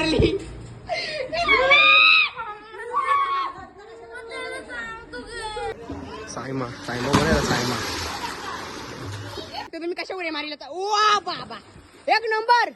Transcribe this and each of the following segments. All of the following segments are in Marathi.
लरली सायमा सायमा बोलायला सायमा? तुम्ही कशा उड्या मारिला? वा बाबा. एक number.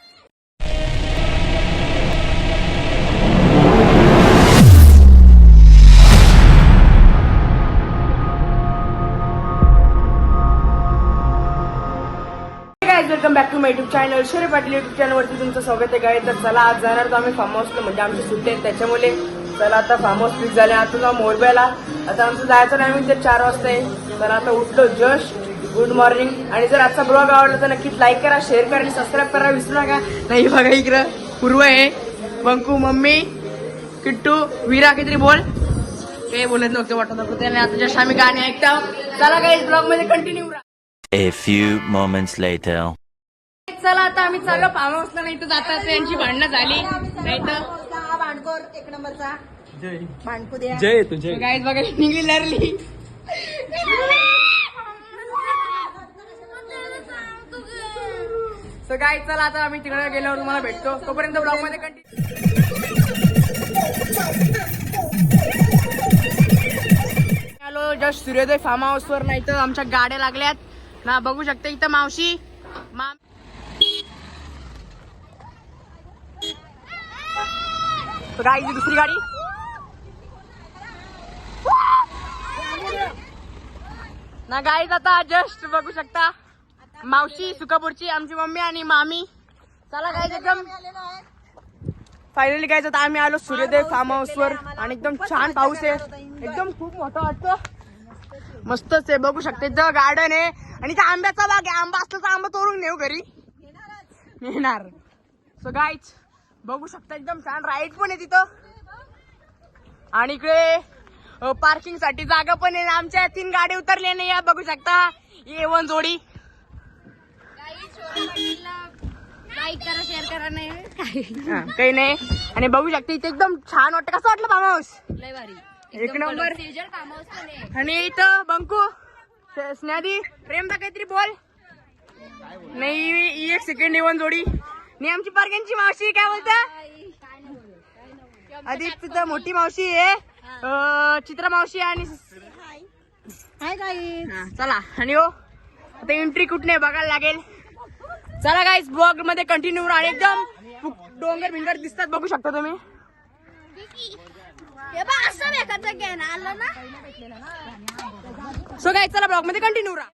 Guys welcome back to my YouTube channel Shere Patil YouTube चॅनलवरती तुमचं स्वागत आहे काय तर चला आज जाणार तर आम्ही फार्म हाऊसला म्हणजे आमचे सुट्टी आहेत त्याच्यामुळे चला आता फार्म हाऊस फिक्स झाले. आता जाऊ मोरब्याला. आता आमचं जायचं टायमिंग म्हणजे तर चार वाजता आहे तर आता उठलो जस्ट गुड मॉर्निंग आणि जर आजचा ब्लॉग आवडला तर नक्कीच लाईक करा शेअर करा आणि सबस्क्राईब करा. विसरू नका. नाही बघा इकडं पूर्व आहे. बंकू मम्मी किट्टू वीरा काहीतरी बोल. काही बोलत नव्हतं वाटत नव्हतं. त्याने आता जस्ट आम्ही गाणी ऐकता. चला काही ब्लॉगमध्ये continue A few moments later. चला आता आम्ही चाललो फार्म हाऊसला नाही तर जाता यांची भांडणं झाली. नाही तर भांडकोर एक नंबरचा भांडकू द्या. जय तुझे गाईज बघा निघली लरली सो गाय चला आता आम्ही तिकडे गेल्यावर तुम्हाला भेटतो. तोपर्यंत ब्लॉगमध्ये continue hello just Suryoday farm house वर. नाही तर आमच्या गाड्या लागल्यात. ना बघू शकते इथं मावशी. मा गाडी दुसरी गाडी. ना गाई आता जस्ट बघू शकता. मावशी सुकापूरची आमची मम्मी आणि मामी. चला काय एकदम. फायनली गायचं आता आम्ही आलो सूर्योदय फार्म हाऊस वर. आणि एकदम छान पाऊस आहे. एकदम खूप मोठा वाटतं. मस्तच आहे. बघू शकता. इथं गार्डन आहे. आणि इथं आंब्याचा बाग आहे. आंबा असला तर आंबा तोडून नेऊ घरी. नेणार. सो गाईच बघू शकता एकदम छान. राईड पण आहे तिथं. आणि इकडे पार्किंगसाठी जागा पण आहे. आमच्या तीन गाडी उतरल्या नाही या. बघू शकता. ए वन जोडी. लाईक करा शेअर करा नाही. काही नाही. आणि बघू शकता इथे एकदम छान वाटतं. कसं वाटलं फार्म हाऊस लय भारी. एक नंबर. आणि इथं बंकू स- स्नेहादी प्रेमदा काहीतरी बोल. नाही एक सेकंड येऊन जोडी. आणि आमची पारग्यांची मावशी काय बोलता? आधी तिथं मोठी मावशी आहे. चित्रा मावशी आणि हाय चला. आणि हो आता एंट्री कुठने बघायला लागेल. चला गाईज ब्लॉगमध्ये कंटिन्यू आणि एकदम डोंगर भिंगर दिसतात बघू शकता तुम्ही. हे बघ असं घ्या ना आलं ना? सो काय चला ब्लॉगमध्ये कंटिन्यू राहा.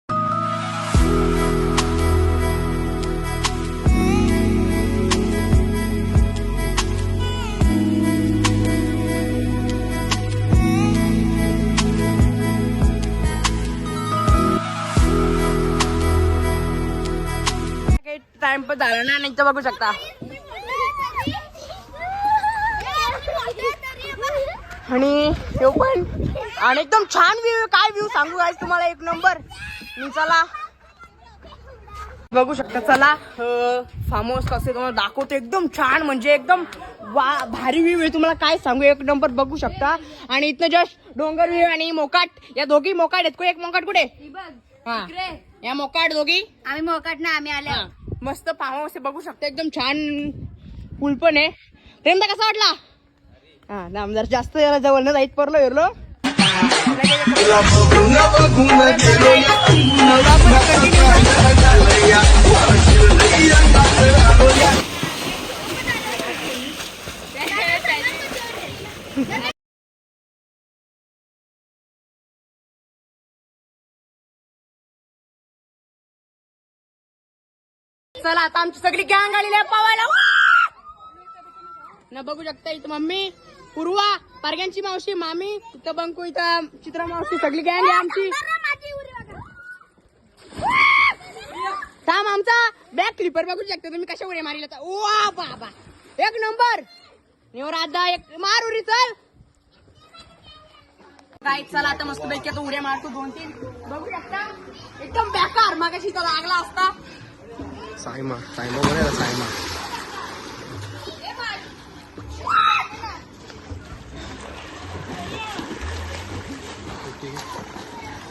टाइम पण झाला ना नाही तर बघू शकता। आणि तो पण. आणि एकदम छान व्ह्यू काय व्ह्यू सांगू आज तुम्हाला? एक नंबर मी चला. बघू शकता चला. फार्म हाऊस कसं तुम्हाला दाखवतो. एकदम छान म्हणजे एकदम वा भारी व्ह्यू आहे. तुम्हाला काय सांगू? एक नंबर बघू शकता. आणि इथनं जस्ट डोंगर व्ह्यू आणि मोकाट. या दोघी मोकाट आहेत. कुठे? एक मोकाट कुठे? हा या मोकाट दोघी. आम्ही मोकाट ना आम्ही आले हा. मस्त फार्म हाऊस बघू शकता. एकदम छान. पूल पण आहे. प्रेमदा कसा वाटला? हा नामदार जर जास्त जरा जवळ ना जाईत पडलो हो. फिरलो चला आता आमची सगळी गँग आलेली आहे पवायला. न बघू शकता इथं मम्मी. पूर्वा पारग्यांची मावशी मामी इथं बंकू इथं चित्रा मावशी सगळी गँग आहे आमची. थांब आमचा बॅक क्लिपर बघू शकता तुम्ही कशा उड्या मारिला वा बाबा. एक नंबर. आता एक मार उरी चल. काय चला आता मस्त पैकी आता उड्या मारतो दोन तीन. बघू शकता. एकदम बेकार. मागाशी तो लागला असता. सायमा सायमा बोलायला सायमा.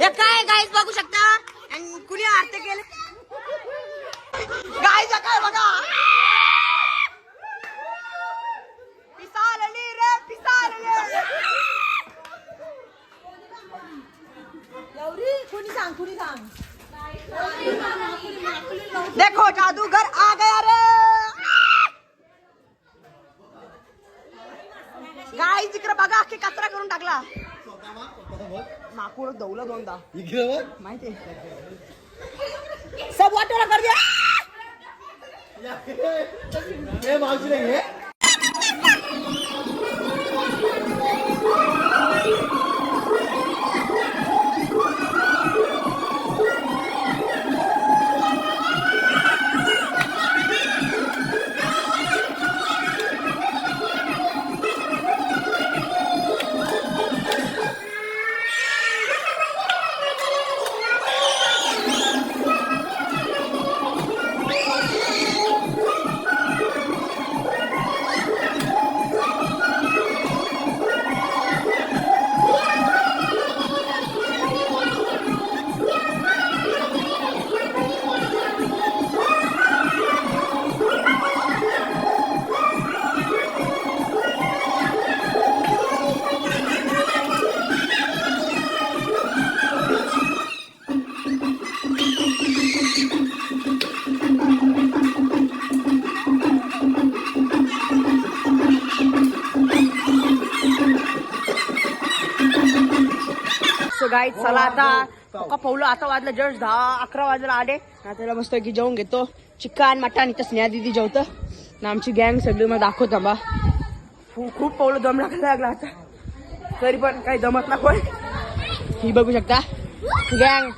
हे काय गाईज बघू शकता? आणि कुणी आरते केले? गाईज काय बघा? गाईज इकडे बघा की कचरा करून टाकला. माकूड दौलं दोनदा. माहिती सब वाटोला कर दिया सो गाईज चला आता. पक्का पावलं आता वाजलं जस्ट दहा अकरा वाजला आले. आता मस्त की जेवून घेतो. चिकन मटण इथं स्नेहा दिदी जेवतं. आणि आमची गँग सगळी मग दाखवतो बा खूप पावलं दम लागायला लागला आता. तरी पण काही जमत ना पण ही बघू शकता. गँग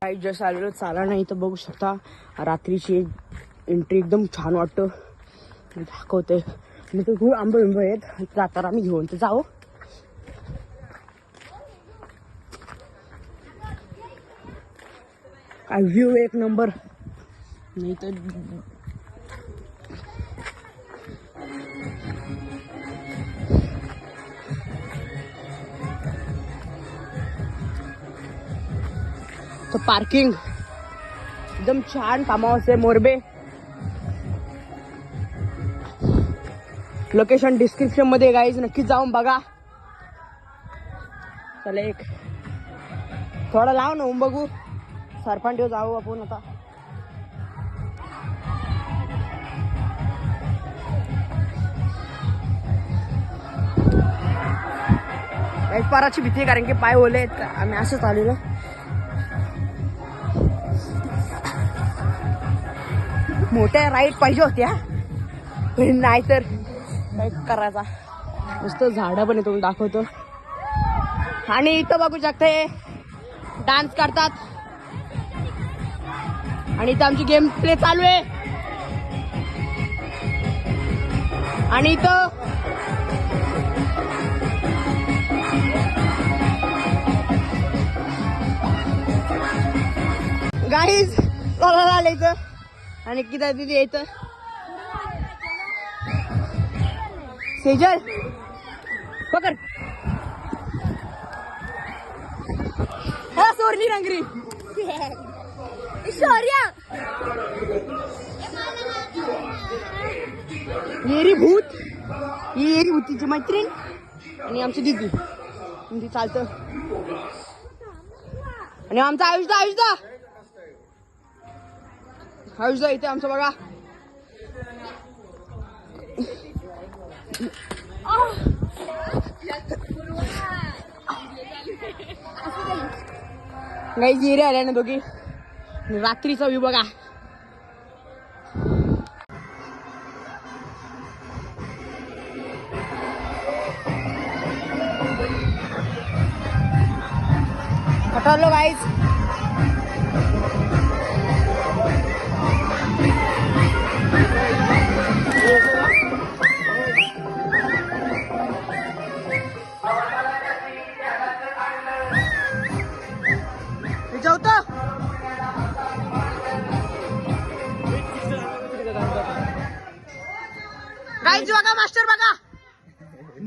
काही जस्ट आलेलो चाला नाही तर बघू शकता. रात्रीची एंट्री एकदम छान वाटतं. मी दाखवते. आणि ते खूप आंबे बिंब आहेत. जाताना आम्ही घेऊन तर जाऊ. काय व्ह्यू एक नंबर. नाही तर तो पार्किंग एकदम छान फार्म हाऊस आहे मोरबे. लोकेशन डिस्क्रिप्शनमध्ये गाईज नक्की जाऊन बघा. चला एक. थोडा लाव ना बघू. सरपंच जाऊ आपण आता. पाराची भीती आहे कारण की पाय ओले आहेत आम्ही असंच आलेलो. मोठ्या राईड पाहिजे होत्या पण नाही तर काय करायचा. नुसतं झाडं पण येतो दाखवतो. आणि इथं बघू शकते डान्स करतात. आणि इथं आमची गेम प्ले चालू आहे. आणि इथं गाईज आलं इथं. आणि किती दिदी येतं सेजल पकड. हा सोरली रंगरी. येरी भूत. ही येरी भूतीची मैत्रीण. आणि आमची दिदी. दिदी चालतं. आणि आमचा आयुषदा आयुषदा आयुषदा इथे आमचं बघा. काही जिरे आल्या ना दोघी. रात्रीचा व्यू बघा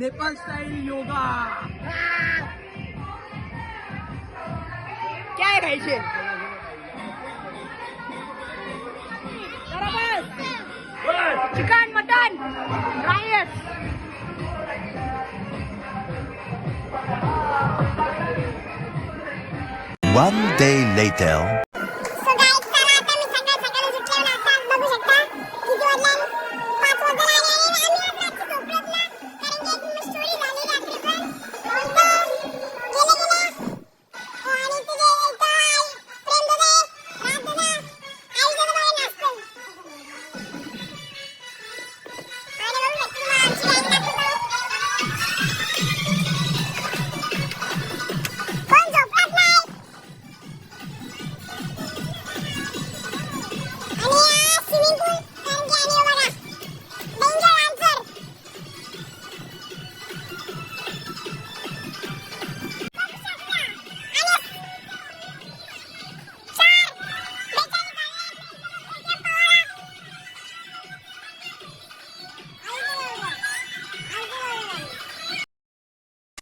नेपाल स्टाईल योगा काय खायचे chicken mutton rice One day later.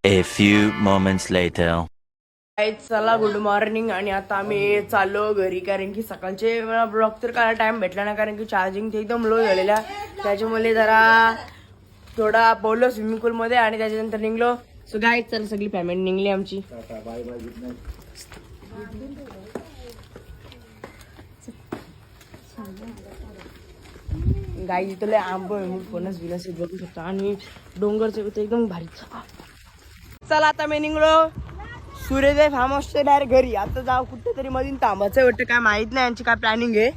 A few moments later. चला गुड मॉर्निंग आणि आता आम्ही चाललो घरी कारण की सकाळचे मला ब्लॉग तर काय टाइम भेटला नाही कारण की चार्जिंग ते एकदम लो झालेला त्याच्यामुळे जरा थोडा बोललो स्विमिंग पूल मध्ये आणि त्याच्यानंतर निघलो. सो गाईज चला सगळी फॅमिली निघली आमची. गाई इथं लय आंब फणस बिनस बघू शकता आणि डोंगरचं एकदम भारी चला आता मी निघलो. सूर्योदय फार्म हाऊसच्या डायरेक्ट घरी. आता जाऊ कुठे तरी मधून थांबायचं वाटतं काय माहीत नाही यांची काय प्लॅनिंग आहे.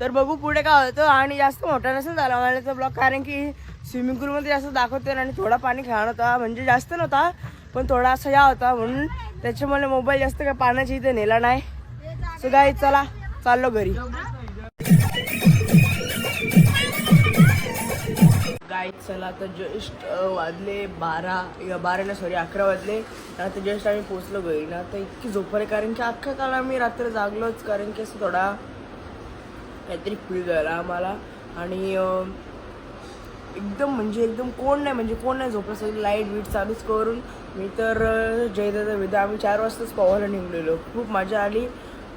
तर बघू पुढे काय होतं. आणि जास्त मोठा नसेल झाला मला ब्लॉग कारण की स्विमिंग पूलमध्ये जास्त दाखवते आणि थोडा पाणी खेळणार होता. म्हणजे जास्त नव्हता पण थोडा असा या होता म्हणून त्याच्यामुळे मोबाईल जास्त काय पाण्याची इथे नेला नाही. सो गाई चला. चाललो घरी. काय चला आता जस्ट वाजले बारा या बाराला सॉरी अकरा वाजले. आता जस्ट आम्ही पोचलो घरी ना आता इतकी झोपर आहे कारण की अख्खा काल आम्ही रात्र जागलोच कारण की असं थोडा काहीतरी फील झाला आम्हाला. आणि एकदम म्हणजे एकदम कोण नाही म्हणजे कोण नाही झोपलं सगळी लाइट बीट चालूच करून. मी तर जयदादा विदा आम्ही चार वाजताच पवायला निघलेलो. खूप मजा आली.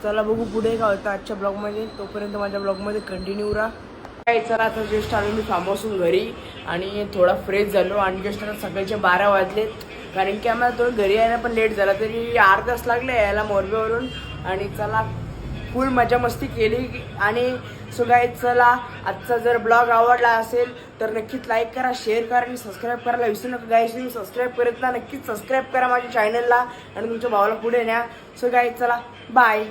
चला बघू पुढे काय होतं आजच्या ब्लॉगमध्ये तोपर्यंत माझ्या ब्लॉगमध्ये कंटिन्यू राहा. चला आता जस्ट आलो मी फार्म हाऊसून घरी आणि थोडा फ्रेश झालो आणि जस्ट आता सकाळचे बारा वाजलेत. कारण की आम्हाला थोडं घरी यायला पण लेट झाला तरी आठ तास लागले यायला मोरबेवरून. आणि चला फुल मजा मस्ती केली आणि सो काय चला आजचा जर ब्लॉग आवडला असेल तर नक्कीच लाईक करा शेअर करा आणि सबस्क्राईब करायला विसरू नका. गाईस तुम्ही सबस्क्राईब करत ना नक्कीच सबस्क्राईब करा माझ्या चॅनलला आणि तुमच्या भावाला पुढे न्या. सो काय चला बाय